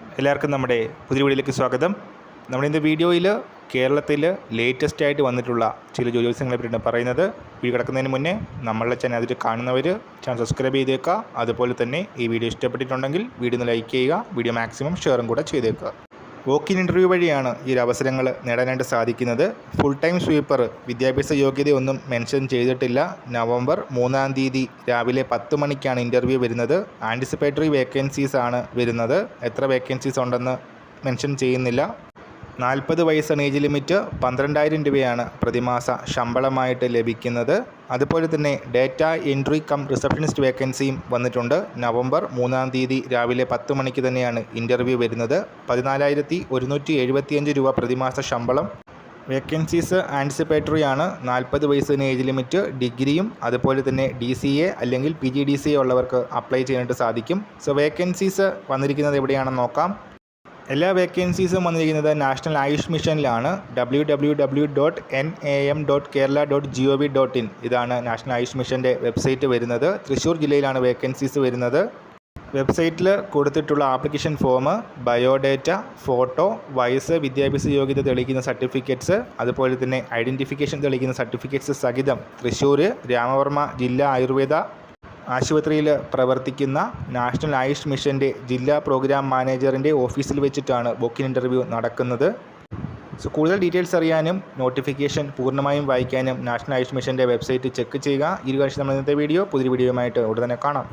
എല്ലാവർക്കും നമ്മുടെ പുതിയ വീഡിയോയിലേക്ക് സ്വാഗതം. നമ്മളിന്ന് വീഡിയോയിൽ കേരളത്തിൽ ലേറ്റസ്റ്റ് ആയിട്ട് വന്നിട്ടുള്ള ചില ജോലിവസങ്ങളെ പറ്റിയാണ് പറയുന്നത്. വീഡിയോ കിടക്കുന്നതിന് മുന്നേ നമ്മളെ ചാനൽ അതിൽ കാണുന്നവർ ചാനൽ സബ്സ്ക്രൈബ് ചെയ്തേക്കുക അതുപോലെ തന്നെ ഈ വീഡിയോ ഇഷ്ടപ്പെട്ടിട്ടുണ്ടെങ്കിൽ വീഡിയോ ഒന്ന് ലൈക്ക് ചെയ്യുക. വീഡിയോ മാക്സിമം ഷെയറും കൂടെ ചെയ്തേക്കുക വോക്കിൻ ഇന്റർവ്യൂ വഴിയാണ് ഈ ഒരു അവസരങ്ങൾ നേടാനായിട്ട് സാധിക്കുന്നത്. ഫുൾ ടൈം സ്വീപ്പർ വിദ്യാഭ്യാസ യോഗ്യതയൊന്നും മെൻഷൻ ചെയ്തിട്ടില്ല. നവംബർ മൂന്നാം തീയതി രാവിലെ പത്ത് മണിക്കാണ് ഇന്റർവ്യൂ വരുന്നത്. ആന്റിസിപ്പേറ്ററി വേക്കൻസീസ് ആണ് വരുന്നത്. എത്ര വേക്കൻസീസ് ഉണ്ടെന്ന് മെൻഷൻ ചെയ്യുന്നില്ല. നാൽപ്പത് വയസ്സാണ് ഏജ് ലിമിറ്റ് പന്ത്രണ്ടായിരം രൂപയാണ് പ്രതിമാസ ശമ്പളമായിട്ട് ലഭിക്കുന്നത്. അതുപോലെ തന്നെ ഡേറ്റ എൻട്രി കം റിസപ്ഷനിസ്റ്റ് വേക്കൻസിയും വന്നിട്ടുണ്ട്. നവംബർ മൂന്നാം തീയതി രാവിലെ പത്ത് മണിക്ക് തന്നെയാണ് ഇന്റർവ്യൂ വരുന്നത്. പതിനാലായിരത്തി ഒരുന്നൂറ്റി എഴുപത്തിയഞ്ച് രൂപ പ്രതിമാസ ശമ്പളം. വേക്കൻസീസ് ആന്റിസിപ്പേറ്ററി ആണ്. നാൽപ്പത് വയസ്സിന് ഏജ് ലിമിറ്റ് ഡിഗ്രിയും അതുപോലെ തന്നെ ഡി സി എ അല്ലെങ്കിൽ P G D C A ഉള്ളവർക്ക് അപ്ലൈ ചെയ്യാനായിട്ട് സാധിക്കും. സോ വേക്കൻസീസ് വന്നിരിക്കുന്നത് എവിടെയാണെന്ന് നോക്കാം. എല്ലാ വേക്കൻസീസും വന്നിരിക്കുന്നത് national Ayush മിഷനിലാണ് W W W dot N A M dot Kerala dot G O V dot in ഇതാണ് നാഷണൽ ആയുഷ് മിഷന്റെ വെബ്സൈറ്റ് വരുന്നത്. തൃശ്ശൂർ ജില്ലയിലാണ് വേക്കൻസീസ് വരുന്നത്. വെബ്സൈറ്റിൽ കൊടുത്തിട്ടുള്ള ആപ്ലിക്കേഷൻ ഫോം ബയോഡേറ്റ ഫോട്ടോ വയസ്സ് വിദ്യാഭ്യാസ യോഗ്യത തെളിയിക്കുന്ന സർട്ടിഫിക്കറ്റ്സ് അതുപോലെ തന്നെ ഐഡന്റിഫിക്കേഷൻ തെളിയിക്കുന്ന സർട്ടിഫിക്കറ്റ്സ് സഹിതം തൃശ്ശൂർ രാമവർമ്മ ജില്ലാ ആയുർവേദ ആശുപത്രിയിൽ പ്രവർത്തിക്കുന്ന നാഷണൽ ആയുഷ് മിഷന്റെ ജില്ലാ പ്രോഗ്രാം മാനേജറിന്റെ ഓഫീസിൽ വെച്ചിട്ടാണ് ബുക്കിംഗ് ഇന്റർവ്യൂ നടക്കുന്നത്. സോ കൂടുതൽ ഡീറ്റെയിൽസ് അറിയാനും നോട്ടിഫിക്കേഷൻ പൂർണമായും വായിക്കാനും നാഷണൽ ആയുഷ് മിഷന്റെ വെബ്സൈറ്റ് ചെക്ക് ചെയ്യുക. ഇരുകാഴ്ച നമ്മൾ ഇന്നത്തെ വീഡിയോ. പുതിയ വീഡിയോയുമായിട്ട് ഉടനെ കാണാം.